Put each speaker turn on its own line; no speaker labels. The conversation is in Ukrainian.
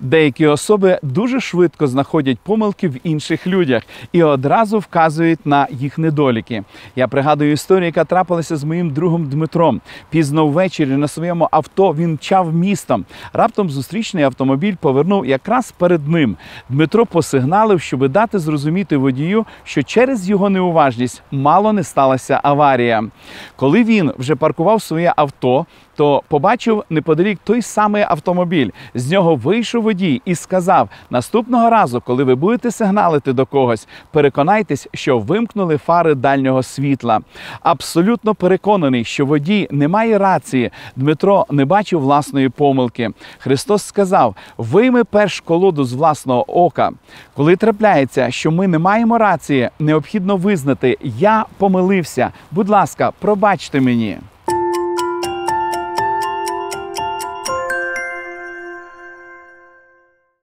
Деякі особи дуже швидко знаходять помилки в інших людях і одразу вказують на їх недоліки. Я пригадую історію, яка трапилася з моїм другом Дмитром. Пізно ввечері на своєму авто він мчав містом. Раптом зустрічний автомобіль повернув якраз перед ним. Дмитро посигналив, щоб дати зрозуміти водію, що через його неуважність мало не сталася аварія. Коли він вже паркував своє авто, то побачив неподалік той самий автомобіль. З нього вийшов водій і сказав: наступного разу, коли ви будете сигналити до когось, переконайтесь, що вимкнули фари дальнього світла. Абсолютно переконаний, що водій не має рації. Дмитро не бачив власної помилки. Христос сказав: вийми перш колоду з власного ока. Коли трапляється, що ми не маємо рації, необхідно визнати, я помилився. Будь ласка, пробачте мені.